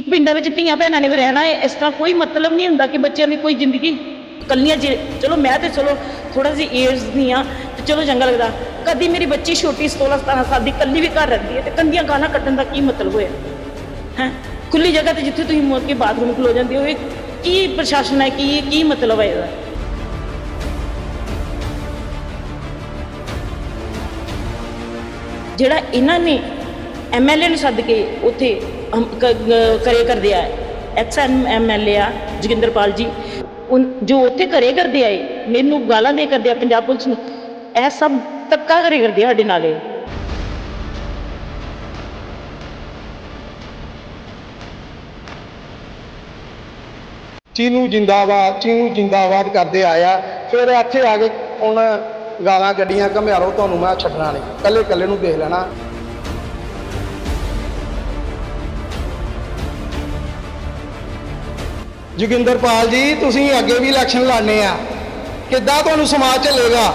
ਕਿ ਪਿੰਡਾਂ ਵਿੱਚ ਧੀਆਂ ਭੈਣਾਂ ਨੇ ਵੀ ਰਹਿਣਾ ਹੈ, ਇਸ ਤਰ੍ਹਾਂ ਕੋਈ ਮਤਲਬ ਨਹੀਂ ਹੁੰਦਾ ਕਿ ਬੱਚਿਆਂ ਦੀ ਕੋਈ ਜ਼ਿੰਦਗੀ ਕੱਲੀਆਂ ਜੀ ਚਲੋ ਮੈਂ ਤੇ ਚਲੋ ਥੋੜਾ ਜਿਹੀ ਏਜ ਦੀ ਆ ਤੇ ਚਲੋ ਚੰਗਾ ਲੱਗਦਾ। ਕਦੀ ਮੇਰੀ ਬੱਚੀ ਛੋਟੀ 16 17 ਸਾਲ ਦੀ ਕੱਲੀ ਵੀ ਘਰ ਰਹਿੰਦੀ ਹੈ ਤੇ ਕੰਦੀਆਂ ਗਾਲਾਂ ਕੱਢਣ ਦਾ ਕੀ ਮਤਲਬ ਹੋਇਆ? ਹੈ? ਖੁੱਲੀ ਜਗ੍ਹਾ ਤੇ ਜਿੱਥੇ ਤੁਸੀਂ ਮੁੜ ਕੇ ਬਾਥਰੂਮ ਖਲੋ ਜਾਂਦੇ ਹੋ, ਇਹ ਕੀ ਪ੍ਰਸ਼ਾਸਨ ਹੈ, ਕੀ ਕੀ ਮਤਲਬ ਹੈ ਇਹਦਾ? ਜਿਹੜਾ ਇਹਨਾਂ ਨੇ ਐਮਐਲਏ ਨੂੰ ਸੱਦ ਕੇ ਉੱਥੇ ਕਰੇ ਕਰਦੇ ਆ। ਐਕਸ ਐਮਐਲਏ ਆ ਜੋਗਿੰਦਰਪਾਲ ਜੀ। ਜੋ ਉੱਥੇ ਕਰੇ ਕਰਦੇ ਆਏ ਮੈਨੂੰ ਗਾਲਾਂ ਦੇ ਕਰਦੇ ਆ ਪੰਜਾਬ ਪੁਲਿਸ ਨੂੰ। ਇਹ ਸਭ ਤੱਕਾ ਕਰੇ ਕਰਦੇ ਸਾਡੇ ਨਾਲ ਚੀਨੂ ਜਿੰਦਾਬਾਦ ਚੀਨੂ ਜਿੰਦਾਬਾਦ ਕਰਦੇ ਆਇਆ। ਫਿਰ ਇੱਥੇ ਆ ਕੇ ਹੁਣ ਗਾਲਾਂ ਗੱਡੀਆਂ ਘਮਿਆਰੋ ਤੁਹਾਨੂੰ ਮੈਂ ਛੱਡਣਾ ਨਹੀਂ। ਕੱਲੇ ਕੱਲੇ ਨੂੰ ਦੇਖ ਲੈਣਾ। ਜੋਗਿੰਦਰਪਾਲ ਜੀ, ਤੁਸੀਂ ਅੱਗੇ ਵੀ ਇਲੈਕਸ਼ਨ ਲੜਨੇ ਆ। ਕਿੱਦਾਂ ਤੁਹਾਨੂੰ ਸਮਾਜ ਚੱਲੇਗਾ?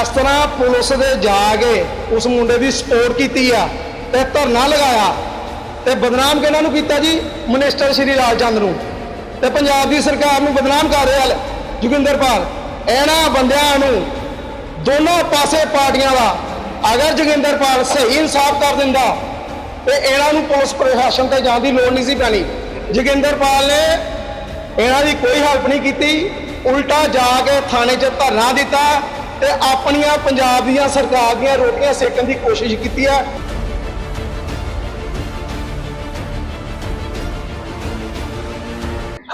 ਇਸ ਤਰ੍ਹਾਂ ਪੁਲਿਸ ਦੇ ਜਾ ਕੇ ਉਸ ਮੁੰਡੇ ਦੀ ਸਪੋਰਟ ਕੀਤੀ ਆ ਤੇ ਧਰਨਾ ਲਗਾਇਆ ਤੇ ਬਦਨਾਮ ਕਿਹਨਾਂ ਨੂੰ ਕੀਤਾ ਜੀ? ਮਿਨਿਸਟਰ ਸ਼੍ਰੀ ਲਾਲ ਚੰਦ ਨੂੰ। ਤੇ ਪੰਜਾਬ ਦੀ ਸਰਕਾਰ ਨੂੰ ਬਦਨਾਮ ਕਰ ਰਿਹਾ ਲ- ਜੋਗਿੰਦਰਪਾਲ। ਇਹਨਾਂ ਬੰਦਿਆਂ ਨੂੰ ਦੋਨੋਂ ਪਾਸੇ ਪਾਰਟੀਆਂ ਦਾ ਅਗਰ ਜੋਗਿੰਦਰਪਾਲ ਸਹੀ ਇਨਸਾਫ ਕਰ ਦਿੰਦਾ ਤੇ ਇਹਨਾਂ ਨੂੰ ਪੁਲਿਸ ਪ੍ਰਸ਼ਾਸਨ ਤੇ ਜਾਣ ਦੀ ਲੋੜ ਨਹੀਂ ਸੀ ਪੈਣੀ। ਜੋਗਿੰਦਰਪਾਲ ਨੇ ਇਹਨਾਂ ਦੀ ਕੋਈ ਹੈਲਪ ਨਹੀਂ ਕੀਤੀ। ਉਲਟਾ ਜਾ ਕੇ ਥਾਣੇ 'ਚ ਧਰਨਾ ਦਿੱਤਾ ਤੇ ਆਪਣੀਆਂ ਪੰਜਾਬ ਦੀਆਂ ਸਰਕਾਰ ਦੀਆਂ ਰੋਟੀਆਂ ਸੇਕਣ ਦੀ ਕੋਸ਼ਿਸ਼ ਕੀਤੀ ਹੈ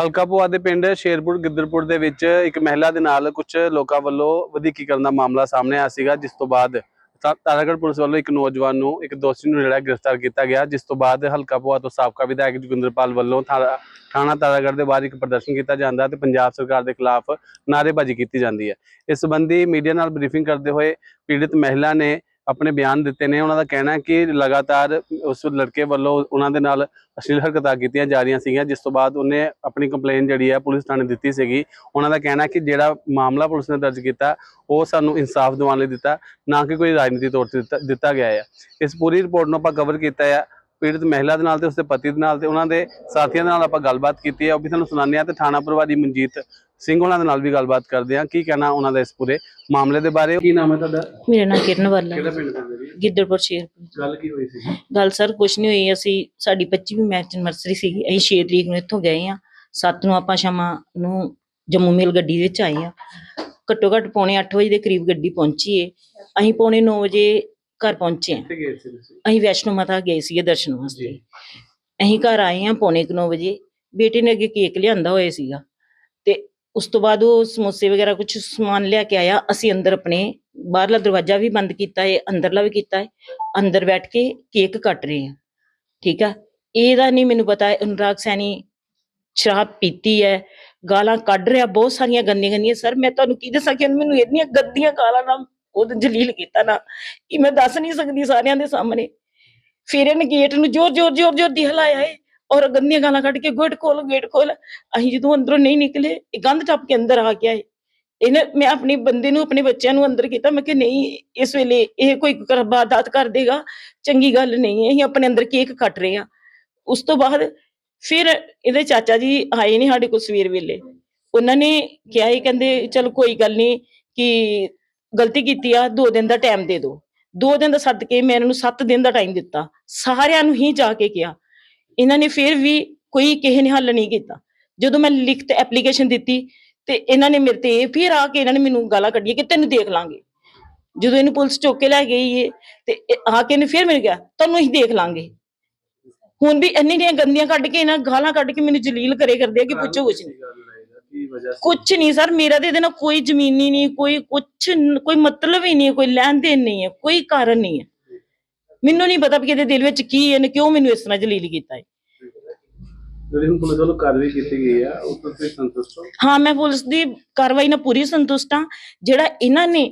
ਹਲਕਾ ਪੁਆ ਦੇ ਪਿੰਡ ਸ਼ੇਰਪੁਰ ਗਿੱਦਰਪੁਰ ਦੇ ਵਿੱਚ ਇੱਕ ਮਹਿਲਾ ਦੇ ਨਾਲ ਕੁਝ ਲੋਕਾਂ ਵੱਲੋਂ ਵਧੀਕੀਕਰਨ ਦਾ ਮਾਮਲਾ ਸਾਹਮਣੇ ਆਇਆ ਸੀਗਾ, ਜਿਸ ਤੋਂ ਬਾਅਦ ਤਾਰਾਗੜ੍ਹ ਪੁਲਿਸ ਵੱਲੋਂ ਇੱਕ ਨੌਜਵਾਨ ਨੂੰ, ਇੱਕ ਦੋਸ਼ੀ ਨੂੰ ਜਿਹੜਾ ਗ੍ਰਿਫਤਾਰ ਕੀਤਾ ਗਿਆ, ਜਿਸ ਤੋਂ ਬਾਅਦ ਹਲਕਾ ਪੁਆ ਤੋਂ ਸਾਬਕਾ ਵਿਧਾਇਕ ਜੋਗਿੰਦਰਪਾਲ ਵੱਲੋਂ ਥਾ- ਥਾਣਾ ਤਾਰਾਗੜ੍ਹ ਦੇ ਬਾਹਰ ਇੱਕ ਪ੍ਰਦਰਸ਼ਨ ਕੀਤਾ ਜਾਂਦਾ ਹੈ ਤੇ ਪੰਜਾਬ ਸਰਕਾਰ ਦੇ ਖਿਲਾਫ ਨਾਅਰੇਬਾਜ਼ੀ ਕੀਤੀ ਜਾਂਦੀ ਹੈ। ਇਸ ਸੰਬੰਧੀ ਮੀਡੀਆ ਨਾਲ ਬਰੀਫਿੰਗ ਕਰਦੇ ਹੋਏ ਪੀੜਿਤ ਮਹਿਲਾ ਨੇ ਆਪਣੇ ਬਿਆਨ ਦਿੱਤੇ ਨੇ, ਉਹਨਾਂ ਦਾ ਕਹਿਣਾ ਹੈ ਕਿ ਲਗਾਤਾਰ ਉਸ ਲੜਕੇ ਵੱਲੋਂ ਉਹਨਾਂ ਦੇ ਨਾਲ ਅਸ਼ਲੀਲ ਹਰਕਤਾਂ ਕੀਤੀਆਂ ਜਾ ਰਹੀਆਂ ਸੀਗੀਆਂ, ਜਿਸ ਤੋਂ ਬਾਅਦ ਉਹਨੇ ਆਪਣੀ ਕੰਪਲੇਨ ਜਿਹੜੀ ਹੈ ਪੁਲਿਸ ਥਾਣੇ ਦਿੱਤੀ ਸੀਗੀ। ਉਹਨਾਂ ਦਾ ਕਹਿਣਾ ਕਿ ਜਿਹੜਾ ਮਾਮਲਾ ਪੁਲਿਸ ਨੇ ਦਰਜ ਕੀਤਾ, ਉਹ ਸਾਨੂੰ ਇਨਸਾਫ ਦਿਵਾਉਣ ਲਈ ਦਿੱਤਾ, ਨਾ ਕਿ ਕੋਈ ਰਾਜਨੀਤੀ ਤੌਰ ਤੇ ਦਿੱਤਾ- ਦਿੱਤਾ ਗਿਆ ਹੈ ਇਸ ਪੂਰੀ ਰਿਪੋਰਟ ਨੂੰ ਆਪਾਂ ਕਵਰ ਕੀਤਾ ਹੈ ਪੀੜਤ ਮਹਿਲਾ ਦੇ ਨਾਲ ਤੇ ਉਸਦੇ ਪਤੀ ਦੇ ਨਾਲ ਤੇ ਉਹਨਾਂ ਦੇ ਸਾਥੀਆਂ ਦੇ ਨਾਲ ਆਪਾਂ ਗੱਲਬਾਤ ਕੀਤੀ ਹੈ ਉਹ ਵੀ ਤੁਹਾਨੂੰ ਸੁਣਾਉਂਦੇ ਹਾਂ ਤੇ ਥਾਣਾ ਪ੍ਰਭਾਰੀ ਮਨਜੀਤ ਸਿੰਘ ਉਹਨਾਂ ਦੇ ਨਾਲ ਵੀ ਗੱਲਬਾਤ ਕਰਦੇ ਹਾਂ। ਕੀ ਕਹਿਣਾ ਉਹਨਾਂ ਦਾ ਇਸ ਪੂਰੇ ਮਾਮਲੇ ਦੇ ਬਾਰੇ? ਕੀ ਨਾਮ ਹੈ ਤੁਹਾਡਾ? ਮੇਰਾ ਨਾਮ ਕਿਰਨ ਵਾਲਾ। ਕਿਹੜਾ ਪਿੰਡ ਦਾ ਜੀ ਗਿੱਦੜਪੁਰ ਸ਼ੇਰਪੁਰ। ਗੱਲ ਕੀ ਹੋਈ ਸੀ? ਗੱਲ ਸਰ ਕੁਛ ਨਹੀਂ ਹੋਈ। ਅਸੀਂ ਸਾਡੀ 25ਵੀਂ ਮੈਚ ਐਨਵਰਸਰੀ ਸੀਗੀ ਅਸੀਂ 6 ਤਰੀਕ ਨੂੰ ਇੱਥੋਂ ਗਏ ਆ 7 ਨੂੰ ਆਪਾਂ ਸ਼ਾਮਾਂ ਨੂੰ ਜੰਮੂ ਮੇਲ ਗੱਡੀ ਵਿੱਚ ਆਏ ਆ ਘੱਟੋ ਘੱਟ ਪੌਣੇ 8 ਵਜੇ ਦੇ ਕਰੀਬ ਗੱਡੀ ਪਹੁੰਚੀ ਏ। ਅਸੀਂ ਪੌਣੇ 9 ਵਜੇ ਘਰ ਪਹੁੰਚੇ ਆ ਸੀ ਅਸੀਂ ਵੈਸ਼ਨੋ ਮਾਤਾ ਗਏ ਸੀਗੇ ਦਰਸ਼ਨ ਵਾਸਤੇ। ਅਸੀਂ ਘਰ ਆਏ ਆ ਪੌਣੇ 9 ਵਜੇ। ਬੇਟੇ ਨੇ ਅੱਗੇ ਕੇਕ ਲਿਆਂਦਾ ਹੋਇਆ ਸੀਗਾ। ਉਸ ਤੋਂ ਬਾਅਦ ਉਹ ਸਮੋਸੇ ਵਗੈਰਾ ਕੁਝ ਸਮਾਨ ਲਿਆ ਕੇ ਆਇਆ। ਅਸੀਂ ਅੰਦਰ ਆਪਣੇ ਬਾਹਰਲਾ ਦਰਵਾਜ਼ਾ ਵੀ ਬੰਦ ਕੀਤਾ ਹੈ, ਅੰਦਰਲਾ ਵੀ ਕੀਤਾ ਹੈ। ਅੰਦਰ ਬੈਠ ਕੇ ਕੇਕ ਕੱਟ ਰਹੇ ਹਾਂ। ਠੀਕ ਆ? ਇਹਦਾ ਨਹੀਂ ਮੈਨੂੰ ਪਤਾ, ਅਨੁਰਾਗ ਸੈਣੀ ਸ਼ਰਾਬ ਪੀਤੀ ਹੈ, ਗਾਲਾਂ ਕੱਢ ਰਿਹਾ, ਬਹੁਤ ਸਾਰੀਆਂ ਗੰਦੀਆਂ ਗੰਦੀਆਂ। ਸਰ, ਮੈਂ ਤੁਹਾਨੂੰ ਕੀ ਦੱਸਾਂ ਕਿ ਉਹਨੇ ਮੈਨੂੰ ਇੰਨੀਆਂ ਗੰਦੀਆਂ ਗਾਲਾਂ ਨਾਲ ਉਹ ਜਲੀਲ ਕੀਤਾ ਨਾ, ਕਿ ਮੈਂ ਦੱਸ ਨਹੀਂ ਸਕਦੀ ਸਾਰਿਆਂ ਦੇ ਸਾਹਮਣੇ। ਫਿਰ ਇਹਨੇ ਗੇਟ ਨੂੰ ਜ਼ੋਰ ਜ਼ੋਰ ਜ਼ੋਰ ਜ਼ੋਰ ਦੀ ਹਿਲਾਇਆ ਏ। ਔਰ ਗੰਦੀਆਂ ਗਾਲਾਂ ਕੱਢ ਕੇ ਗੇਟ ਖੋਲ ਗੇਟ ਖੋਲ ਅਸੀਂ ਜਦੋਂ ਅੰਦਰੋਂ ਨਹੀਂ ਨਿਕਲੇ, ਇਹ ਗੰਦ ਟੱਪ ਕੇ ਅੰਦਰ ਆ ਗਿਆ ਇਹਨੇ ਮੈਂ ਆਪਣੇ ਬੰਦੇ ਨੂੰ, ਆਪਣੇ ਬੱਚਿਆਂ ਨੂੰ ਅੰਦਰ ਕੀਤਾ। ਮੈਂ ਕਿ ਨਹੀਂ, ਇਸ ਵੇਲੇ ਇਹ ਕੋਈ ਕਰਬਾਦਾਤ ਕਰ ਦੇਗਾ। ਚੰਗੀ ਗੱਲ ਨਹੀਂ ਹੈ। ਅਸੀਂ ਆਪਣੇ ਅੰਦਰ ਕੇਕ ਕੱਟ ਰਹੇ ਆ ਉਸ ਤੋਂ ਬਾਅਦ ਫਿਰ ਇਹਦੇ ਚਾਚਾ ਜੀ ਆਏ ਨੇ ਸਾਡੇ ਕੋਲ ਸਵੇਰ ਵੇਲੇ। ਉਹਨਾਂ ਨੇ ਕਿਹਾ ਇਹ ਕਹਿੰਦੇ, ਚਲ ਕੋਈ ਗੱਲ ਨਹੀਂ ਕਿ ਗਲਤੀ ਕੀਤੀ ਆ, ਦੋ ਦਿਨ ਦਾ ਟਾਈਮ ਦੇ ਦਿਓ। ਦੋ ਦਿਨ ਦਾ ਸੱਦ ਕੇ ਮੈਂ ਇਹਨਾਂ ਨੂੰ 7 ਦਿਨ ਦਾ ਟਾਈਮ ਦਿੱਤਾ। ਸਾਰਿਆਂ ਨੂੰ ਹੀ ਜਾ ਕੇ ਕਿਹਾ। ਇਹਨਾਂ ਨੇ ਫਿਰ ਵੀ ਕੋਈ ਕਿਸੇ ਨੇ ਹੱਲ ਨਹੀਂ ਕੀਤਾ। ਜਦੋਂ ਮੈਂ ਲਿਖਤ ਐਪਲੀਕੇਸ਼ਨ ਦਿੱਤੀ ਤੇ ਇਹਨਾਂ ਨੇ ਮੇਰੇ ਤੇ ਫਿਰ ਆ ਕੇ ਇਹਨਾਂ ਨੇ ਮੈਨੂੰ ਗਾਲਾਂ ਕੱਢੀਆਂ ਕਿ ਤੈਨੂੰ ਦੇਖ ਲਾਂਗੇ। ਜਦੋਂ ਇਹਨੂੰ ਪੁਲਿਸ ਚੁੱਕ ਕੇ ਲੈ ਗਈ ਏ ਤੇ ਆ ਕੇ ਇਹਨੇ ਫਿਰ ਮੈਨੂੰ ਕਿਹਾ, ਤੁਹਾਨੂੰ ਅਸੀਂ ਦੇਖ ਲਾਂਗੇ। ਹੁਣ ਵੀ ਇੰਨੀ ਦੀਆਂ ਗੰਦੀਆਂ ਕੱਢ ਕੇ ਇਹਨਾਂ ਗਾਲਾਂ ਕੱਢ ਕੇ ਮੈਨੂੰ ਜਲੀਲ ਕਰੇ ਕਰਦੇ ਆ ਕਿ ਪੁੱਛੋ ਕੁਛ ਨਹੀਂ। ਕੁਛ ਨਹੀਂ ਸਰ, ਮੇਰਾ ਤੇ ਇਹਦੇ ਨਾਲ ਕੋਈ ਜ਼ਮੀਨੀ ਨਹੀਂ, ਕੋਈ ਕੁਛ ਕੋਈ ਮਤਲਬ ਹੀ ਨਹੀਂ, ਕੋਈ ਲੈਣ ਦੇਣ ਨਹੀਂ ਹੈ, ਕੋਈ ਕਾਰਨ ਨਹੀਂ ਹੈ। ਮੈਨੂੰ ਨਹੀਂ ਪਤਾ ਵੀ ਇਹਦੇ ਦਿਲ ਵਿੱਚ ਕੀ ਹੈ ਨੇ ਕਿਉਂ ਮੈਨੂੰ ਇਸ ਤਰ੍ਹਾਂ ਜਲੀਲ ਕੀਤਾ ਹੈ। ਜਿਹੜੀ ਹੁਣ ਪੁਲਿਸ ਵੱਲੋਂ ਕਾਰਵਾਈ ਕੀਤੀ ਗਈ ਆ ਉਸ ਤੋਂ ਤੁਸੀਂ ਸੰਤੁਸ਼ਟ ਹੋ? ਹਾਂ ਮੈਂ ਪੁਲਿਸ ਦੀ ਕਾਰਵਾਈ ਨਾਲ ਪੂਰੀ ਸੰਤੁਸ਼ਟ ਹਾਂ। ਜਿਹੜਾ ਇਹਨਾਂ ਨੇ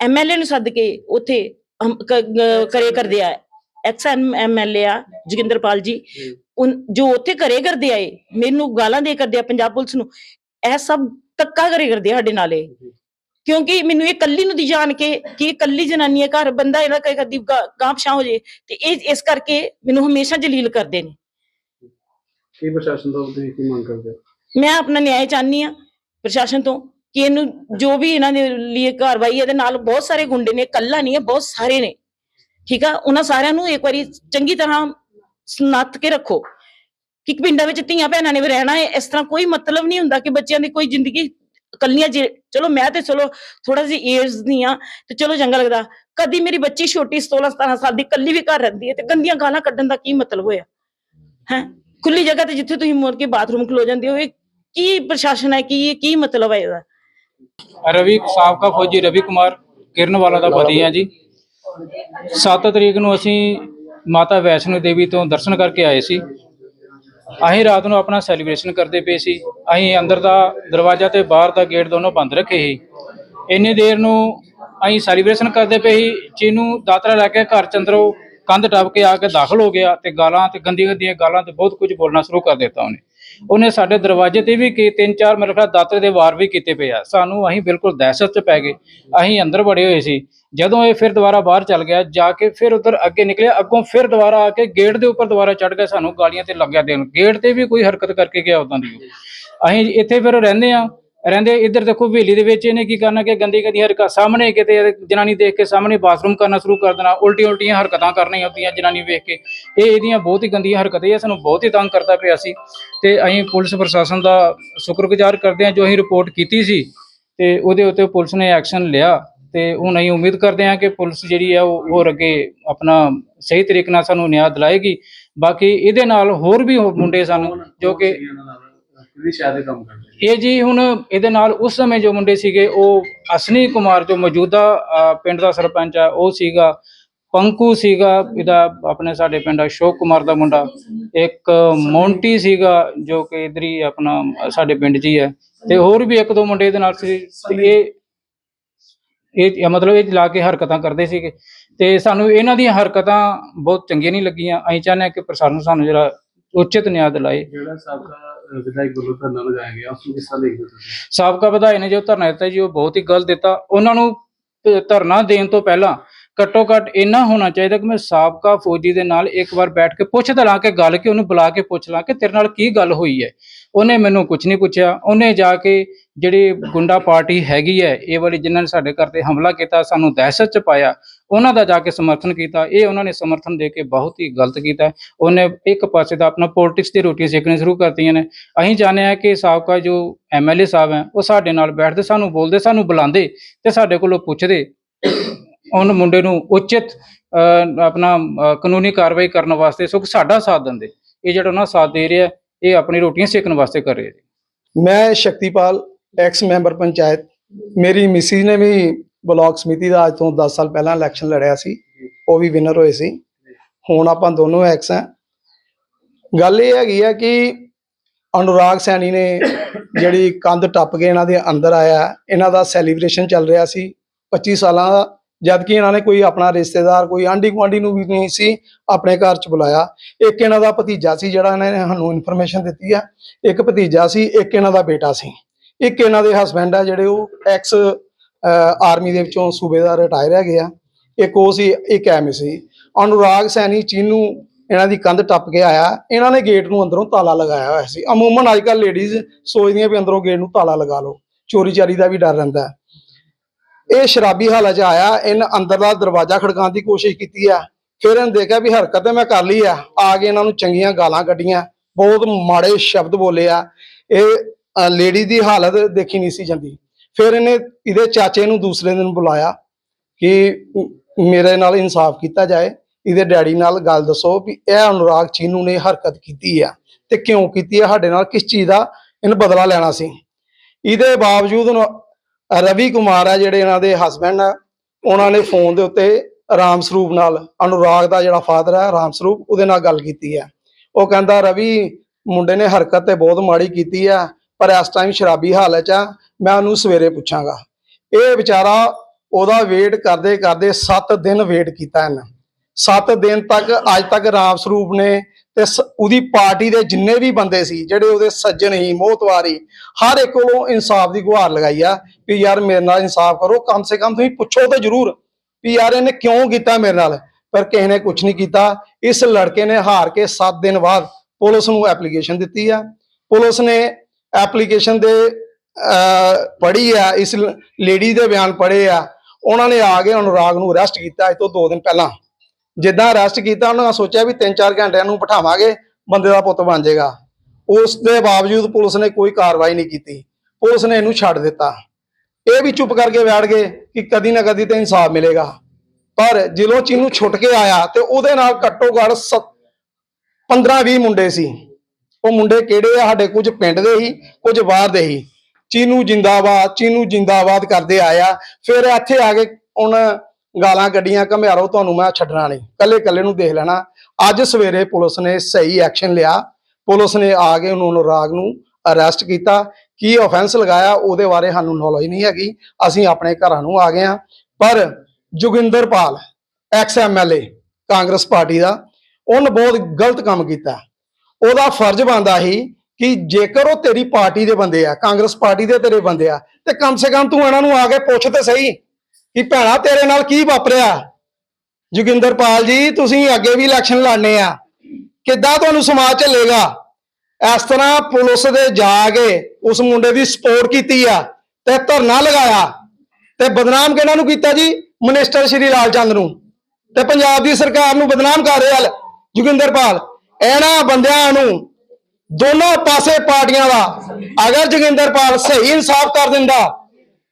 ਐਮਐਲਏ ਨੂੰ ਸੱਦ ਕੇ ਉੱਥੇ ਹਮ- ਕ- ਗ- ਕਰੇ ਕਰਦੇ ਆ ਐਕਸ ਐਮਐਲਏ ਆ ਜੋਗਿੰਦਰਪਾਲ ਜੀ ਉਨ- ਜੋ ਉੱਥੇ ਕਰੇ ਕਰਦੇ ਆਏ ਮੈਨੂੰ ਗਾਲਾਂ ਦੇ ਕਰਦੇ ਆ ਪੰਜਾਬ ਪੁਲਿਸ ਨੂੰ ਇਹ ਸਭ ਤੱਕਾ ਕਰੇ ਕਰਦੇ ਆ ਸਾਡੇ ਨਾਲੇ। ਕਿਉਂਕਿ ਮੈਨੂੰ ਇਹ ਕੱਲੀ ਨੂੰ ਦੀ ਜਾਣ ਕੇ ਕਿ ਇਹ ਕੱਲੀ ਜਨਾਨੀ ਹੈ ਘਰ ਬੰਦਾ ਇਹਦਾ ਕਈ ਕਦੀ ਗਾਂਪਸ਼ਾ ਹੋ ਜੇ ਤੇ ਇਹ ਇਸ ਕਰਕੇ ਮੈਨੂੰ ਹਮੇਸ਼ਾ ਜਲੀਲ ਕਰਦੇ ਨੇ। ਕੀ ਪ੍ਰਸ਼ਾਸਨ ਤੋਂ ਤੁਸੀਂ ਕੀ ਮੰਗ ਕਰਦੇ ਹੋ? ਮੈਂ ਆਪਣਾ ਨਿਆਂ ਚਾਹਨੀ ਆ ਪ੍ਰਸ਼ਾਸਨ ਤੋਂ ਕਿ ਇਹਨੂੰ ਜੋ ਵੀ ਇਹਨਾਂ ਦੇ ਲਈ ਕਾਰਵਾਈ ਇਹਦੇ ਨਾਲ ਬਹੁਤ ਸਾਰੇ ਗੁੰਡੇ ਨੇ ਕੱਲਾ ਨਹੀਂ ਹੈ ਬਹੁਤ ਸਾਰੇ ਨੇ। ਠੀਕ ਆ? ਉਹਨਾਂ ਸਾਰਿਆਂ ਨੂੰ ਇੱਕ ਵਾਰੀ ਚੰਗੀ ਤਰ੍ਹਾਂ ਸਨੱਥ ਕੇ ਰੱਖੋ। ਕਿ ਪਿੰਡਾਂ ਵਿੱਚ ਧੀਆਂ ਭੈਣਾਂ ਨੇ ਵੀ ਰਹਿਣਾ ਹੈ ਇਸ ਤਰ੍ਹਾਂ ਕੋਈ ਮਤਲਬ ਨਹੀਂ ਹੁੰਦਾ ਕਿ ਬੱਚਿਆਂ ਦੀ ਕੋਈ ਜ਼ਿੰਦਗੀ ਕੱਲੀਆਂ ਜੇ- ਚਲੋ ਮੈਂ ਤੇ ਚਲੋ ਥੋੜਾ ਜਿਹੀ ਏਜ ਦੀ ਆ ਤੇ ਚਲੋ ਚੰਗਾ ਲੱਗਦਾ। ਕਦੀ ਮੇਰੀ ਬੱਚੀ ਛੋਟੀ 16 17 ਸਾਲ ਦੀ ਕੱਲੀ ਵੀ ਘਰ ਰਹਿੰਦੀ ਹੈ ਤੇ ਗੰਦੀਆਂ ਗਾਲਾਂ ਕੱਢਣ ਦਾ ਕੀ ਮਤਲਬ ਹੋਇਆ? ਹੈ? ਖੁੱਲੀ ਜਗ੍ਹਾ ਤੇ ਜਿੱਥੇ ਤੁਸੀਂ ਮੁੜ ਕੇ ਬਾਥਰੂਮ ਖਲੋ ਜਾਂਦੇ ਹੋ, ਇਹ ਕੀ ਪ੍ਰਸ਼ਾਸਨ ਹੈ, ਕੀ ਕੀ ਮਤਲਬ ਹੈ ਇਹਦਾ? ਰਵੀ, ਸਾਬਕਾ ਫੌਜੀ ਰਵੀ ਕੁਮਾਰ, ਕਿਰਨਵਾਲਾ ਦਾ ਪਤੀ ਹੈ ਜੀ। 7 ਤਰੀਕ ਨੂੰ ਅਸੀਂ ਮਾਤਾ ਵੈਸ਼ਨੋ ਦੇਵੀ ਤੋਂ ਦਰਸ਼ਨ ਕਰਕੇ ਆਏ ਸੀ। ਅਸੀਂ ਰਾਤ ਨੂੰ ਆਪਣਾ ਸੈਲੀਬ੍ਰੇਸ਼ਨ ਕਰਦੇ ਪਏ ਸੀ। ਅਸੀਂ ਅੰਦਰ ਦਾ ਦਰਵਾਜ਼ਾ ਤੇ ਬਾਹਰ ਦਾ ਗੇਟ ਦੋਨੋਂ ਬੰਦ ਰੱਖੇ ਸੀ। ਇੰਨੀ ਦੇਰ ਨੂੰ ਅਸੀਂ ਸੈਲੀਬ੍ਰੇਸ਼ਨ ਕਰਦੇ ਪਏ ਸੀ, ਜਿਹਨੂੰ ਦਾਤਰਾ ਲੈ ਕੇ ਘਰ ਚ ਅੰਦਰੋਂ ਕੰਧ ਟੱਪ ਕੇ ਆ ਕੇ ਦਾਖਲ ਹੋ ਗਿਆ ਤੇ ਗਾਲਾਂ ਤੇ ਗੰਦੀਆਂ ਗੰਦੀਆਂ ਗਾਲਾਂ ਤੇ ਬਹੁਤ ਕੁਝ ਬੋਲਣਾ ਸ਼ੁਰੂ ਕਰ ਦਿੱਤਾ ਉਹਨੇ। ਉਹਨੇ ਸਾਡੇ ਦਰਵਾਜ਼ੇ ਤੇ ਵੀ ਕੀ ਤਿੰਨ ਚਾਰ ਮੇਰੇ ਖਿਆਲ ਦਾਤਰੇ ਦੇ ਵਾਰ ਵੀ ਕੀਤੇ ਪਏ ਆ। ਸਾਨੂੰ ਅਸੀਂ ਬਿਲਕੁਲ ਦਹਿਸ਼ਤ 'ਚ ਪੈ ਗਏ। ਅਸੀਂ ਅੰਦਰ ਬੜੇ ਹੋਏ ਸੀ। ਜਦੋਂ ਇਹ ਫਿਰ ਦੁਬਾਰਾ ਬਾਹਰ ਚੱਲ ਗਿਆ, ਜਾ ਕੇ ਫਿਰ ਉਧਰ ਅੱਗੇ ਨਿਕਲਿਆ, ਅੱਗੋਂ ਫਿਰ ਦੁਬਾਰਾ ਆ ਕੇ ਗੇਟ ਦੇ ਉੱਪਰ ਦੁਬਾਰਾ ਚੜ ਗਿਆ ਸਾਨੂੰ ਗਾਲੀਆਂ ਤੇ ਲੱਗਿਆ ਦੇਣ। ਗੇਟ ਤੇ ਵੀ ਕੋਈ ਹਰਕਤ ਕਰਕੇ ਗਿਆ ਉਦਾਂ ਦੀ ਅਸੀਂ ਇੱਥੇ ਫਿਰ ਰਹਿੰਦੇ ਆ ਰਹਿੰਦੇ ਇੱਧਰ ਦੇਖੋ ਹਵੇਲੀ ਦੇ ਵਿੱਚ ਇਹਨੇ ਕੀ ਕਰਨਾ ਕਿ ਗੰਦੀ ਗੰਦੀ ਹਰਕਤ ਸਾਹਮਣੇ ਕਿਤੇ ਜਨਾਨੀ ਦੇਖ ਕੇ ਸਾਹਮਣੇ ਬਾਥਰੂਮ ਕਰਨਾ ਸ਼ੁਰੂ ਕਰ ਦੇਣਾ ਉਲਟੀ ਉਲਟੀਆਂ ਹਰਕਤਾਂ ਕਰਨੀਆਂ ਹੁੰਦੀਆਂ ਜਨਾਨੀ ਵੇਖ ਕੇ। ਇਹ ਇਹਦੀਆਂ ਬਹੁਤ ਹੀ ਗੰਦੀਆਂ ਹਰਕਤਾਂ, ਇਹ ਸਾਨੂੰ ਬਹੁਤ ਹੀ ਤੰਗ ਕਰਦਾ ਪਿਆ ਸੀ। ਤੇ ਅਸੀਂ ਪੁਲਿਸ ਪ੍ਰਸ਼ਾਸਨ ਦਾ ਸ਼ੁਕਰਗੁਜ਼ਾਰ ਕਰਦੇ ਹਾਂ ਜੋ ਅਸੀਂ ਰਿਪੋਰਟ ਕੀਤੀ ਸੀ ਤੇ ਉਹਦੇ ਉੱਤੇ ਪੁਲਿਸ ਨੇ ਐਕਸ਼ਨ ਲਿਆ ਤੇ ਹੁਣ ਅਸੀਂ ਉਮੀਦ ਕਰਦੇ ਹਾਂ ਕਿ ਪੁਲਿਸ ਜਿਹੜੀ ਆ ਉਹ ਹੋਰ ਅੱਗੇ ਆਪਣਾ ਸਹੀ ਤਰੀਕੇ ਨਾਲ ਸਾਨੂੰ ਨਿਆਂ ਦਿਲਾਏਗੀ। ਬਾਕੀ ਇਹਦੇ ਨਾਲ ਹੋਰ ਵੀ ਹੋਰ ਮੁੰਡੇ ਸਾਨੂੰ ਜੋ ਕਿ ਸ਼ਾਇਦ ਇਹ ਕੰਮ ਕਰਦੇ ਇਹ ਜੀ ਹੁਣ ਇਹਦੇ ਨਾਲ ਉਸ ਸਮੇਂ ਜੋ ਮੁੰਡੇ ਸੀਗੇ ਉਹ ਅਸਨੀ ਕੁਮਾਰ ਜੋ ਮੌਜੂਦਾ ਪਿੰਡ ਦਾ ਸਰਪੰਚ ਆ ਉਹ ਸੀਗਾ। ਪੰਕੂ ਸੀਗਾ ਇਹਦਾ ਆਪਣੇ ਸਾਡੇ ਪਿੰਡ ਅਸ਼ੋਕ ਕੁਮਾਰ ਦਾ ਮੁੰਡਾ। ਇੱਕ ਮੌਂਟੀ ਸੀਗਾ ਜੋ ਕਿ ਇਧਰ ਆਪਣਾ ਸਾਡੇ ਪਿੰਡ 'ਚ ਹੀ ਹੈ। ਤੇ ਹੋਰ ਵੀ ਇੱਕ ਦੋ ਮੁੰਡੇ ਇਹਦੇ ਨਾਲ ਸੀ। ਤੇ ਇਹ ਇਹ ਇਹ ਮਤਲਬ ਇਹ ਲਾ ਕੇ ਹਰਕਤਾਂ ਕਰਦੇ ਸੀਗੇ। ਤੇ ਸਾਨੂੰ ਇਹਨਾਂ ਦੀਆਂ ਹਰਕਤਾਂ ਬਹੁਤ ਚੰਗੀਆਂ ਨਹੀਂ ਲੱਗੀਆਂ। ਅਸੀਂ ਚਾਹੁੰਦੇ ਹਾਂ ਕਿ ਪ੍ਰਸ਼ਾਸਨ ਸਾਨੂੰ ਜਿਹੜਾ ਉਚਿਤ ਨਿਆਂ ਦਿਲਾਏ। ਜਿਹੜਾ ਸਾਬਕਾ ਵਿਧਾਇਕ ਵੱਲੋਂ ਧਰਨਾ ਲਗਾਇਆ ਗਿਆ ਉਸ ਨੂੰ ਕਿਸ ਤਰ੍ਹਾਂ ਦੇਖਦੇ ਹੋ ਤੁਸੀਂ? ਸਾਬਕਾ ਵਿਧਾਇਕ ਨੇ ਜੋ ਧਰਨਾ ਦਿੱਤਾ ਜੀ ਉਹ ਬਹੁਤ ਹੀ ਗਲਤ ਦਿੱਤਾ। ਉਹਨਾਂ ਨੂੰ ਅਹ, ਧਰਨਾ ਦੇਣ ਤੋਂ ਪਹਿਲਾਂ ਘੱਟੋ ਘੱਟ ਇੰਨਾ ਹੋਣਾ ਚਾਹੀਦਾ ਕਿ ਮੈਂ ਸਾਬਕਾ ਫੌਜੀ ਦੇ ਨਾਲ ਇੱਕ ਵਾਰ ਬੈਠ ਕੇ ਪੁੱਛ ਤਾਂ ਲਾਂ ਕਿ ਗੱਲ ਕਿ ਉਹਨੂੰ ਬੁਲਾ ਕੇ ਪੁੱਛ ਲਾਂ ਕਿ ਤੇਰੇ ਨਾਲ ਕੀ ਗੱਲ ਹੋਈ ਹੈ। ਉਹਨੇ ਮੈਨੂੰ ਕੁਝ ਨਹੀਂ ਪੁੱਛਿਆ। ਉਹਨੇ ਜਾ ਕੇ ਜਿਹੜੀ ਗੁੰਡਾ ਪਾਰਟੀ ਹੈਗੀ ਹੈ ਇਹ ਵਾਲੀ ਜਿਨ੍ਹਾਂ ਨੇ ਸਾਡੇ ਘਰ ਤੇ ਹਮਲਾ ਕੀਤਾ ਸਾਨੂੰ ਦਹਿਸ਼ਤ ਚ ਪਾਇਆ ਉਹਨਾਂ ਦਾ ਜਾ ਕੇ ਸਮਰਥਨ ਕੀਤਾ। ਇਹ ਉਹਨਾਂ ਨੇ ਸਮਰਥਨ ਦੇ ਕੇ ਬਹੁਤ ਹੀ ਗਲਤ ਕੀਤਾ। ਉਹਨੇ ਇੱਕ ਪਾਸੇ ਦਾ ਆਪਣਾ ਪੋਲਿਟਿਕਸ ਦੀ ਰੋਟੀਆਂ ਸੇਕਣੀ ਸ਼ੁਰੂ ਕਰਤੀਆਂ ਨੇ। ਅਸੀਂ ਚਾਹੁੰਦੇ ਹਾਂ ਕਿ ਸਾਬਕਾ ਜੋ ਐਮਐਲਏ ਸਾਹਿਬ ਹੈ, ਉਹ ਸਾਡੇ ਨਾਲ ਬੈਠਦੇ, ਸਾਨੂੰ ਬੋਲਦੇ, ਸਾਨੂੰ ਬੁਲਾਉਂਦੇ ਤੇ ਸਾਡੇ ਕੋਲੋਂ ਪੁੱਛਦੇ। ਉਹਨ ਮੁੰਡੇ ਨੂੰ ਉਚਿਤ ਆਪਣਾ ਕਾਨੂੰਨੀ ਕਾਰਵਾਈ ਕਰਨ ਵਾਸਤੇ ਸੋ ਸਾਡਾ ਸਾਥ ਦਿੰਦੇ। ਇਹ ਜਿਹੜਾ ਉਹਨਾਂ ਸਾਥ ਦੇ ਰਿਹਾ, ਇਹ ਆਪਣੀ ਰੋਟੀਆਂ ਸੇਕਣ ਵਾਸਤੇ ਕਰ ਰਹੇ ਨੇ। ਮੈਂ ਸ਼ਕਤੀਪਾਲ ਐਕਸ ਮੈਂਬਰ ਪੰਚਾਇਤ। ਮੇਰੀ ਮਿਸਿਸ ਨੇ ਵੀ ਬਲਾਕ ਸਮਿਤੀ ਦਾ ਅੱਜ ਤੋਂ 10 ਸਾਲ ਪਹਿਲਾਂ ਇਲੈਕਸ਼ਨ ਲੜਿਆ ਸੀ, ਉਹ ਵੀ ਵਿਨਰ ਹੋਏ ਸੀ। ਹੁਣ ਆਪਾਂ ਦੋਨੋਂ ਐਕਸ ਆ ਗੱਲ ਇਹ ਹੈਗੀ ਆ ਕਿ ਅਨੁਰਾਗ ਸੈਣੀ ਨੇ ਜਿਹੜੀ ਕੰਧ ਟੱਪ ਕੇ ਇਹਨਾਂ ਦੇ ਅੰਦਰ ਆਇਆ, ਇਹਨਾਂ ਦਾ ਸੈਲੀਬ੍ਰੇਸ਼ਨ ਚੱਲ ਰਿਹਾ ਸੀ। 25 ਸਾਲਾਂ ਦਾ ਜਦ ਕਿ ਇਹਨਾਂ ਨੇ ਕੋਈ ਆਪਣਾ ਰਿਸ਼ਤੇਦਾਰ, ਕੋਈ ਆਂਢੀ ਗੁਆਂਢੀ ਨੂੰ ਵੀ ਨਹੀਂ ਸੀ ਆਪਣੇ ਘਰ ਚ ਬੁਲਾਇਆ। ਇੱਕ ਇਹਨਾਂ ਦਾ ਭਤੀਜਾ ਸੀ ਜਿਹੜਾ ਇਹਨਾਂ ਨੇ ਸਾਨੂੰ ਇਨਫੋਰਮੇਸ਼ਨ ਦਿੱਤੀ ਆ। ਇੱਕ ਭਤੀਜਾ ਸੀ, ਇੱਕ ਇਹਨਾਂ ਦਾ ਬੇਟਾ ਸੀ। ਇੱਕ ਇਹਨਾਂ ਦੇ ਹਸਬੰਡ ਆ ਜਿਹੜੇ ਉਹ ਐਕਸ ਆਰਮੀ ਦੇ ਵਿੱਚੋਂ ਸੂਬੇਦਾਰ ਰਿਟਾਇਰ ਹੈਗੇ ਆ ਇੱਕ ਉਹ ਸੀ, ਇੱਕ ਐਮ ਸੀ। ਅਨੁਰਾਗ ਸੈਣੀ, ਚੀਨੂ ਇਹਨਾਂ ਦੀ ਕੰਧ ਟੱਪ ਕੇ ਆਇਆ। ਇਹਨਾਂ ਨੇ ਗੇਟ ਨੂੰ ਅੰਦਰੋਂ ਤਾਲਾ ਲਗਾਇਆ ਹੋਇਆ ਸੀ। ਅਮੂਮਨ ਅੱਜ ਕੱਲ੍ਹ ਲੇਡੀਜ਼ ਸੋਚਦੀਆਂ ਵੀ ਅੰਦਰੋਂ ਗੇਟ ਨੂੰ ਤਾਲਾ ਲਗਾ ਲਓ। ਚੋਰੀ ਚਾਰੀ ਦਾ ਵੀ ਡਰ ਰਹਿੰਦਾ। ਇਹ ਸ਼ਰਾਬੀ ਹਾਲਤ 'ਚ ਆਇਆ। ਇਹਨ ਅੰਦਰ ਦਾ ਦਰਵਾਜ਼ਾ ਖੜਕਾਉਣ ਦੀ ਕੋਸ਼ਿਸ਼ ਕੀਤੀ ਆ। ਫਿਰ ਇਹਨੇ ਦੇਖਿਆ ਵੀ ਹਰਕਤ ਤੇ ਮੈਂ ਕਰ ਲਈ ਆ। ਆ ਕੇ ਇਹਨਾਂ ਨੂੰ ਚੰਗੀਆਂ ਗਾਲਾਂ ਕੱਢੀਆਂ। ਬਹੁਤ ਮਾੜੇ ਸ਼ਬਦ ਬੋਲੇ ਆ। ਇਹ ਲੇਡੀ ਦੀ ਹਾਲਤ ਦੇਖੀ ਨਹੀਂ ਸੀ ਜਾਂਦੀ। ਫਿਰ ਇਹਨੇ ਇਹਦੇ ਚਾਚੇ ਨੂੰ ਦੂਸਰੇ ਦਿਨ ਬੁਲਾਇਆ ਕਿ ਮੇਰੇ ਨਾਲ ਇਨਸਾਫ ਕੀਤਾ ਜਾਏ, ਇਹਦੇ ਡੈਡੀ ਨਾਲ ਗੱਲ ਦੱਸੋ ਵੀ ਇਹ ਅਨੁਰਾਗ ਚੀਨੂ ਨੇ ਹਰਕਤ ਕੀਤੀ ਆ ਤੇ ਕਿਉਂ ਕੀਤੀ ਆ, ਸਾਡੇ ਨਾਲ ਕਿਸ ਚੀਜ਼ ਦਾ ਇਹਨੂੰ ਬਦਲਾ ਲੈਣਾ ਸੀ। ਇਹਦੇ ਬਾਵਜੂਦ ਰਵੀ ਕੁਮਾਰ ਆ ਜਿਹੜੇ ਇਹਨਾਂ ਦੇ ਹਸਬੰਡ ਆ, ਉਹਨਾਂ ਨੇ ਫੋਨ ਦੇ ਉੱਤੇ ਰਾਮ ਸਰੂਪ ਨਾਲ, ਅਨੁਰਾਗ ਦਾ ਜਿਹੜਾ ਫਾਦਰ ਹੈ ਰਾਮ ਸਰੂਪ, ਉਹਦੇ ਨਾਲ ਗੱਲ ਕੀਤੀ ਹੈ ਉਹ ਕਹਿੰਦਾ, ਰਵੀ, ਮੁੰਡੇ ਨੇ ਹਰਕਤ ਤੇ ਬਹੁਤ ਮਾੜੀ ਕੀਤੀ ਆ ਪਰ ਇਸ ਟਾਈਮ ਸ਼ਰਾਬੀ ਹਾਲਤ 'ਚ ਆ ਮੈਂ ਉਹਨੂੰ ਸਵੇਰੇ ਪੁੱਛਾਂਗਾ। ਇਹ ਵਿਚਾਰਾ ਉਹਦਾ ਵੇਟ ਕਰਦੇ ਕਰਦੇ 7 ਦਿਨ ਵੇਟ ਕੀਤਾ ਇਹਨੇ। 7 ਦਿਨ ਤੱਕ, ਅੱਜ ਤੱਕ ਰਾਮ ਸਰੂਪ ਨੇ ਤੇ ਸ- ਉਹਦੀ ਪਾਰਟੀ ਦੇ ਜਿੰਨੇ ਵੀ ਬੰਦੇ ਸੀ, ਜਿਹੜੇ ਉਹਦੇ ਸੱਜਣ ਹੀ ਮੋਹਤਵਾਰੀ, ਹਰ ਇੱਕ ਕੋਲੋਂ ਇਨਸਾਫ ਦੀ ਗੁਹਾਰ ਲਗਾਈ ਆ ਵੀ ਯਾਰ ਮੇਰੇ ਨਾਲ ਇਨਸਾਫ ਕਰੋ, ਕਮ ਸੇ ਕਮ ਤੁਸੀਂ ਪੁੱਛੋ ਤਾਂ ਜ਼ਰੂਰ ਵੀ ਯਾਰ ਇਹਨੇ ਕਿਉਂ ਕੀਤਾ ਮੇਰੇ ਨਾਲ? ਪਰ ਕਿਸੇ ਨੇ ਕੁਝ ਨਹੀਂ ਕੀਤਾ। ਇਸ ਲੜਕੇ ਨੇ ਹਾਰ ਕੇ 7 ਦਿਨ ਬਾਅਦ ਪੁਲਿਸ ਨੂੰ ਐਪਲੀਕੇਸ਼ਨ ਦਿੱਤੀ ਆ। ਪੁਲਿਸ ਨੇ ਐਪਲੀਕੇਸ਼ਨ ਦੇ ਪੜ੍ਹੀ ਆ, ਇਸ ਲੇਡੀ ਦੇ ਬਿਆਨ ਪੜ੍ਹੇ ਆ, ਉਹਨਾਂ ਨੇ ਆ ਕੇ ਅਨੁਰਾਗ ਨੂੰ ਅਰੈਸਟ ਕੀਤਾ ਅੱਜ ਤੋਂ 2 ਦਿਨ ਪਹਿਲਾਂ। ਜਿੱਦਾਂ ਅਰੈਸਟ ਕੀਤਾ, ਉਹਨਾਂ ਨੇ ਸੋਚਿਆ ਵੀ 3-4 ਘੰਟਿਆਂ ਨੂੰ ਬਿਠਾਵਾਂਗੇ, ਬੰਦੇ ਦਾ ਪੁੱਤ ਬਣ ਜਾਏਗਾ। ਉਸ ਦੇ ਬਾਵਜੂਦ ਪੁਲਿਸ ਨੇ ਕੋਈ ਕਾਰਵਾਈ ਨਹੀਂ ਕੀਤੀ। ਪੁਲਿਸ ਨੇ ਇਹਨੂੰ ਛੱਡ ਦਿੱਤਾ। ਇਹ ਵੀ ਚੁੱਪ ਕਰਕੇ ਬੈਠ ਗਏ ਕਿ ਕਦੀ ਨਾ ਕਦੀ ਤਾਂ ਇਨਸਾਫ ਮਿਲੇਗਾ। ਪਰ ਜਿਲੋਂ ਚੀਨੂੰ ਛੁੱਟ ਕੇ ਆਇਆ ਤੇ ਉਹਦੇ ਨਾਲ ਘੱਟੋ ਘੱਟ 15-20 ਮੁੰਡੇ ਸੀ। ਉਹ ਮੁੰਡੇ ਕਿਹੜੇ ਆ? ਸਾਡੇ ਕੁਝ ਪਿੰਡ ਦੇ ਹੀ, ਕੁਝ ਬਾਹਰ ਦੇ ਹੀ। ਚੀਨੂ ਜਿੰਦਾਬਾਦ ਚੀਨੂ ਜਿੰਦਾਬਾਦ ਕਰਦੇ ਆਇਆ। ਫਿਰ ਇੱਥੇ ਆ ਕੇ ਹੁਣ ਗਾਲਾਂ ਕੱਢੀਆਂ, ਘਮਿਆਰੋ ਤੁਹਾਨੂੰ ਮੈਂ ਛੱਡਣਾ ਨਹੀਂ। ਕੱਲੇ ਕੱਲੇ ਨੂੰ ਦੇਖ ਲੈਣਾ। ਅੱਜ ਸਵੇਰੇ ਪੁਲਿਸ ਨੇ ਸਹੀ ਐਕਸ਼ਨ ਲਿਆ। ਪੁਲਿਸ ਨੇ ਆ ਕੇ ਉਹਨੂੰ ਅਨੁਰਾਗ ਨੂੰ ਅਰੈਸਟ ਕੀਤਾ। ਕੀ ਆਫੈਂਸ ਲਗਾਇਆ, ਉਹਦੇ ਬਾਰੇ ਸਾਨੂੰ ਨੌਲੇਜ ਨਹੀਂ ਹੈਗੀ। ਅਸੀਂ ਆਪਣੇ ਘਰਾਂ ਨੂੰ ਆ ਗਏ ਹਾਂ। ਪਰ Joginderpal ex MLA Congress party ਦਾ, ਉਹਨੇ ਬਹੁਤ ਗਲਤ ਕੰਮ ਕੀਤਾ। ਉਹਦਾ ਫਰਜ਼ ਬਣਦਾ ਸੀ ਕਿ ਜੇਕਰ ਉਹ ਤੇਰੀ ਪਾਰਟੀ ਦੇ ਬੰਦੇ ਆ, ਕਾਂਗਰਸ ਪਾਰਟੀ ਦੇ ਤੇਰੇ ਬੰਦੇ ਆ, ਤੇ ਕਮ ਸੇ ਕਮ ਤੂੰ ਇਹਨਾਂ ਨੂੰ ਆ ਕੇ ਪੁੱਛ ਤੇ ਸਹੀ ਕਿ ਭੈਣਾ ਤੇਰੇ ਨਾਲ ਕੀ ਵਾਪਰਿਆ। ਜੋਗਿੰਦਰਪਾਲ ਜੀ, ਤੁਸੀਂ ਅੱਗੇ ਵੀ ਇਲੈਕਸ਼ਨ ਲੜਨੇ ਆ। ਕਿੱਦਾਂ ਤੁਹਾਨੂੰ ਸਮਾਜ ਚੱਲੇਗਾ? ਇਸ ਤਰ੍ਹਾਂ ਪੁਲਿਸ ਦੇ ਜਾ ਕੇ ਉਸ ਮੁੰਡੇ ਦੀ ਸਪੋਰਟ ਕੀਤੀ ਆ ਤੇ ਧਰਨਾ ਲਗਾਇਆ। ਤੇ ਬਦਨਾਮ ਕਿਹਨਾਂ ਨੂੰ ਕੀਤਾ ਜੀ? ਮਿਨਿਸਟਰ ਸ਼੍ਰੀ ਲਾਲ ਚੰਦ ਨੂੰ। ਤੇ ਪੰਜਾਬ ਦੀ ਸਰਕਾਰ ਨੂੰ ਬਦਨਾਮ ਕਰ ਰਿਹਾ ਜੋਗਿੰਦਰਪਾਲ ਇਹਨਾਂ ਬੰਦਿਆਂ ਨੂੰ ਦੋਨੋਂ ਪਾਸੇ ਪਾਰਟੀਆਂ ਦਾ ਅਗਰ ਜੋਗਿੰਦਰਪਾਲ ਸਹੀ ਇਨਸਾਫ ਕਰ ਦਿੰਦਾ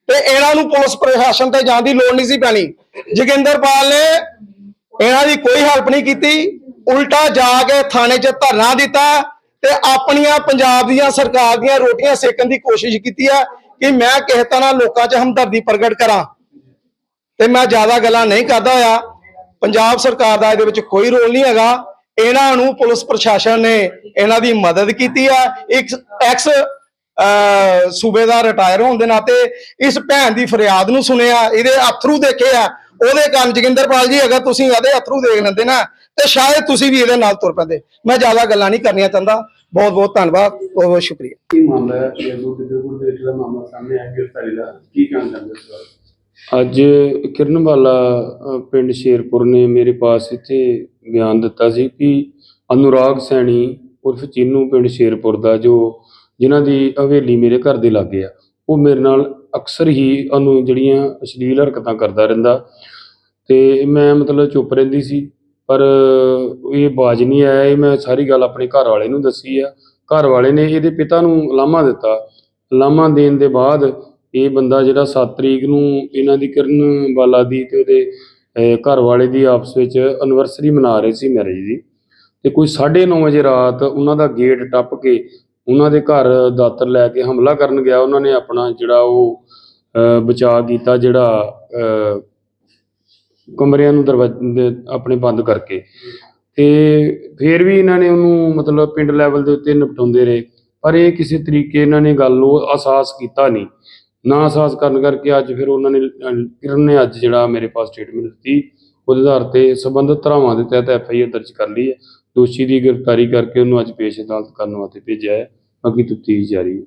ਤੇ ਇਹਨਾਂ ਨੂੰ ਪੁਲਿਸ ਪ੍ਰਸ਼ਾਸਨ ਤੇ ਜਾਣ ਦੀ ਲੋੜ ਨਹੀਂ ਸੀ ਪੈਣੀ। ਜੋਗਿੰਦਰਪਾਲ ਨੇ ਇਹਨਾਂ ਦੀ ਕੋਈ ਹੈਲਪ ਨਹੀਂ ਕੀਤੀ। ਉਲਟਾ ਜਾ ਕੇ ਥਾਣੇ 'ਚ ਧਰਨਾ ਦਿੱਤਾ ਤੇ ਆਪਣੀਆਂ ਪੰਜਾਬ ਦੀਆਂ ਸਰਕਾਰ ਦੀਆਂ ਰੋਟੀਆਂ ਸੇਕਣ ਦੀ ਕੋਸ਼ਿਸ਼ ਕੀਤੀ ਆ ਕਿ ਮੈਂ ਕਿਸੇ ਤਰ੍ਹਾਂ ਲੋਕਾਂ 'ਚ ਹਮਦਰਦੀ ਪ੍ਰਗਟ ਕਰਾਂ। ਤੇ ਮੈਂ ਜ਼ਿਆਦਾ ਗੱਲਾਂ ਨਹੀਂ ਕਰਦਾ ਹੋਇਆ। ਪੰਜਾਬ ਸਰਕਾਰ ਦਾ ਇਹਦੇ ਵਿੱਚ ਕੋਈ ਰੋਲ ਨਹੀਂ ਹੈਗਾ। ਇਹਨਾਂ ਨੂੰ ਪੁਲਿਸ ਪ੍ਰਸ਼ਾਸਨ ਨੇ ਇਹਨਾਂ ਦੀ ਮਦਦ ਕੀਤੀ ਆ। ਇੱਕ ਐਕਸ ਸੂਬੇਦਾਰ ਰਿਟਾਇਰ ਹੋਣ ਦੇ ਨਾਤੇ ਇਸ ਭੈਣ ਦੀ ਫਰਿਆਦ ਨੂੰ ਸੁਣਿਆ, ਇਹਦੇ ਅਥਰੂ ਦੇਖੇ ਆ। ਉਹਦੇ ਕਾਰਨ ਜੋਗਿੰਦਰਪਾਲ ਜੀ, ਅਗਰ ਤੁਸੀਂ ਇਹਦੇ ਅਥਰੂ ਦੇਖ ਲੈਂਦੇ ਨਾ, ਤੇ ਸ਼ਾਇਦ ਤੁਸੀਂ ਵੀ ਇਹਦੇ ਨਾਲ ਤੁਰ ਪੈਂਦੇ। ਮੈਂ ਜ਼ਿਆਦਾ ਗੱਲਾਂ ਨਹੀਂ ਕਰਨੀਆਂ ਚਾਹੁੰਦਾ। ਬਹੁਤ ਬਹੁਤ ਧੰਨਵਾਦ ਬਹੁਤ ਬਹੁਤ ਸ਼ੁਕਰੀਆ। ਕੀ ਮਾਮਲਾ ਹੈ? ਸ਼ੇਰਪੁਰ ਗਿੱਦੜਪੁਰ ਦੇ ਮਾਮਲਾ ਸਾਹਮਣੇ ਆਇਆ ਗ੍ਰਿਫਤਾਰੀ ਦਾ। ਕੀ ਕਹਿਣਾ ਚਾਹੁੰਦੇ ਹੋ ਅੱਜ ਕਿਰਨਵਾਲਾ ਅ, ਪਿੰਡ ਸ਼ੇਰਪੁਰ ਨੇ ਮੇਰੇ ਪਾਸ ਇੱਥੇ ਬਿਆਨ ਦਿੱਤਾ ਸੀ ਕਿ ਅਨੁਰਾਗ ਸੈਣੀ ਉਰਫ ਚੀਨੂ ਪਿੰਡ ਸ਼ੇਰਪੁਰ ਦਾ ਜੋ ਜਿਨ੍ਹਾਂ ਦੀ ਹਵੇਲੀ ਮੇਰੇ ਘਰ ਦੇ ਲਾਗੇ ਆ ਉਹ ਮੇਰੇ ਨਾਲ ਅਕਸਰ ਹੀ ਅਨੂ ਜਿਹੜੀਆਂ ਅਸ਼ਲੀਲ ਹਰਕਤਾਂ ਕਰਦਾ ਰਹਿੰਦਾ। ਤੇ ਮੈਂ ਮਤਲਬ ਚੁੱਪ ਰਹਿੰਦੀ ਸੀ ਪਰ ਇਹ ਬਾਜ ਨਹੀਂ ਆਇਆ ਇਹ ਮੈਂ ਸਾਰੀ ਗੱਲ ਆਪਣੇ ਘਰ ਵਾਲੇ ਨੂੰ ਦੱਸੀ ਆ। ਘਰ ਵਾਲੇ ਨੇ ਇਹਦੇ ਪਿਤਾ ਨੂੰ ਲਾਮਾ ਦਿੱਤਾ। ਲਾਮਾ ਦੇਣ ਦੇ ਬਾਅਦ ਇਹ ਬੰਦਾ ਜਿਹੜਾ 7 ਤਰੀਕ ਨੂੰ ਇਹਨਾਂ ਦੀ ਕਿਰਨ ਬਾਲਾ ਦੀ ਤੇ ਉਹਦੇ ਅਹ, ਘਰ ਵਾਲੇ ਦੀ ਆਪਸ ਵਿੱਚ ਐਨਵਰਸਰੀ ਮਨਾ ਰਹੇ ਸੀ ਮੈਰਿਜ ਦੀ। ਤੇ ਕੋਈ 9:30 ਵਜੇ ਰਾਤ ਉਹਨਾਂ ਦਾ ਗੇਟ ਟੱਪ ਕੇ ਉਹਨਾਂ ਦੇ ਘਰ ਦਾਤਰ ਲੈ ਕੇ ਹਮਲਾ ਕਰਨ ਗਿਆ। ਉਹਨਾਂ ਨੇ ਆਪਣਾ ਜਿਹੜਾ ਉਹ ਅਹ, ਬਚਾਅ ਕੀਤਾ ਜਿਹੜਾ ਅਹ, ਕਮਰਿਆਂ ਨੂੰ ਦਰਵਾਜ਼ੇ ਆਪਣੇ ਬੰਦ ਕਰਕੇ। ਤੇ ਫਿਰ ਵੀ ਇਹਨਾਂ ਨੇ ਉਹਨੂੰ ਮਤਲਬ ਪਿੰਡ ਲੈਵਲ ਦੇ ਉੱਤੇ ਨਿਪਟਾਉਂਦੇ ਰਹੇ। ਪਰ ਇਹ ਕਿਸੇ ਤਰੀਕੇ ਇਹਨਾਂ ਨੇ ਗੱਲ ਨੂੰ ਅਹਿਸਾਸ ਕੀਤਾ ਨਹੀਂ। ਨਾ ਅਹਿਸਾਸ ਕਰਨ ਕਰਕੇ ਅੱਜ ਫਿਰ ਉਹਨਾਂ ਨੇ ਕਿਰਨ ਨੇ ਅੱਜ ਜਿਹੜਾ ਮੇਰੇ ਪਾਸ ਸਟੇਟਮੈਂਟ ਦਿੱਤੀ। ਉਹਦੇ ਆਧਾਰ ਤੇ ਸਬੰਧਤ ਧਾਰਾਵਾਂ ਦੇ ਤਹਿਤ ਐਫ ਆਈ ਆਰ ਦਰਜ ਕਰ ਲਈ ਹੈ। ਦੋਸ਼ੀ ਦੀ ਗ੍ਰਿਫਤਾਰੀ ਕਰਕੇ ਉਹਨੂੰ ਅੱਜ ਪੇਸ਼ ਅਦਾਲਤ ਕਰਨ ਵਾਸਤੇ ਭੇਜਿਆ ਹੈ। ਬਾਕੀ ਤਫਤੀਸ਼ ਜਾਰੀ ਹੈ।